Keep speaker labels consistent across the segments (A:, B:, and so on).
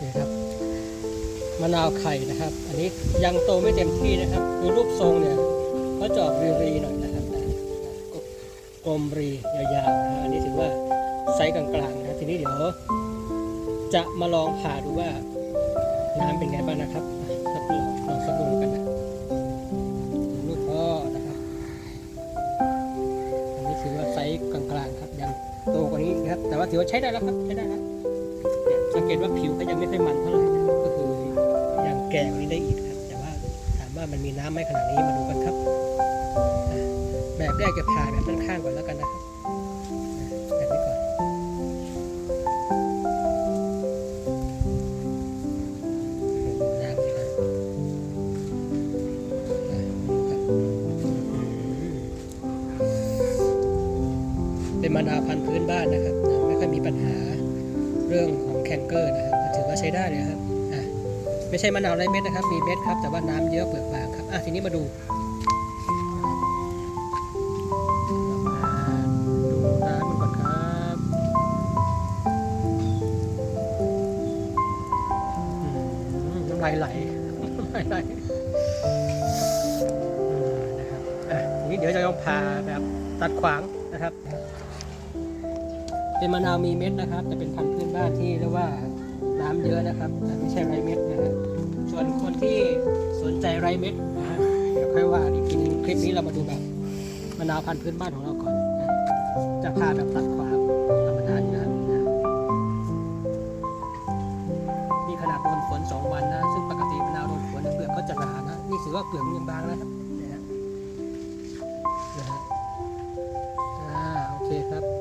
A: นี่ครับมะนาวไข่นะครับ อันนี้ยังโตไม่เต็มที่นะครับ ดูรูปทรงเนี่ยก็จะออกรีๆหน่อยนะครับกลมรียาวๆนะอันนี้ถือว่าไซส์กลางๆนะทีนี้เดี๋ยว จะมาลองผ่าดูว่าน้ำเป็นไงบ้างนะครับ นี้ครับ แต่ว่าถือว่าใช้ได้แล้วครับ ใช้ได้แล้วเนี่ยสังเกตว่าผิวก็ยังไม่ค่อยมันเท่าไหร่นะครับก็คือยังแก่กว่านี้ได้อีกครับ แต่ว่าถามว่ามันมีน้ำไหมขนาดนี้มาดูกันครับ แบบแรกจะผ่าแบบด้านข้างก่อนแล้วกันนะครับแบบนี้ก่อน น้ำสิครับอะครับ เป็นมะนาวพันธุ์พื้นบ้านนะครับนะไม่ค่อยมีปัญหาเรื่องของแคนเกอร์นะครับถือว่าใช้ได้เลยครับอะไม่ใช่มะนาวไร้เม็ดนะครับ มีเม็ดครับ แต่ว่าน้ำเยอะเปลือกบางครับอะทีนี้มาดูดูน้ำก่อนครับน้ำลายไหลลายไหลนะครับอะทีนี้เดี๋ยวจะลองพาแบบตัดขวางนะครับ เป็นมะนาวมีเม็ดนะครับ จะเป็นพันธุ์พื้นบ้านที่เรียกว่าน้ำเยอะนะครับแต่ไม่ใช่ไรเม็ดนะฮะส่วนคนที่สนใจไรเม็ดนะฮะเดี๋ยวค่อยว่าอีกทีนึงคลิปนี้เรามาดูแบบมะนาวพันธุ์พื้นบ้านของเราก่อนนะจะพาแบบตัดขวาธรรมดานี่นะครับนะนี่ขนาดโดนฝนสองวันนะซึ่งปกติมะนาวโดนฝนเนี่ยเปลือกก็จะหนานะนี่ถือว่าเปลือกมันยังบางนะครับนะฮะนะฮะอ่าโอเคครับ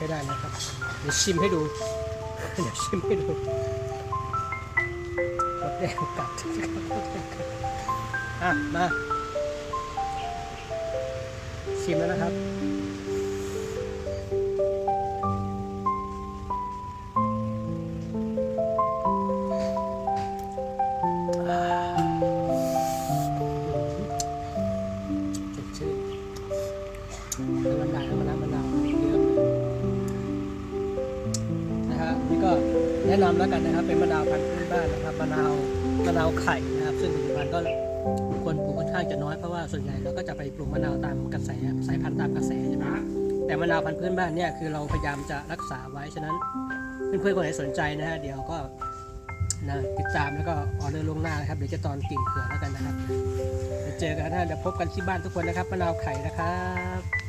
A: ช้ได้นะครับเดี๋ยวชิมให้ดูเดี๋ยวชิมให้ดูรสแดงกัดอะมาชิมแล้วนะครับสดชื่นแล้วมันหนา แนะนำแล้วกันนะครับ เป็นมะนาวพันธุ์พื้นบ้านนะครับมะนาวมะนาวไข่นะครับ ซึ่งปัจจุบันก็คนปลูกค่อนข้างจะน้อยเพราะว่าส่วนใหญ่เราก็จะไปปลูกมะนาวตามกระแสสายพันธุ์ตามกระแสใช่ไหมแต่มะนาวพันธุ์พื้นบ้านเนี่ยคือเราพยายามจะรักษาไว้ฉะนั้นเพื่อนๆคนไหนสนใจนะฮะเดี๋ยวก็นะติดตามแล้วก็ออเดอร์ล่วงหน้านะครับเดี๋ยวจะตอนกิ่งเขื่อแล้วกันนะครับเจอกันนะเดี๋ยวพบกันที่บ้านทุกคนนะครับมะนาวไข่นะครับ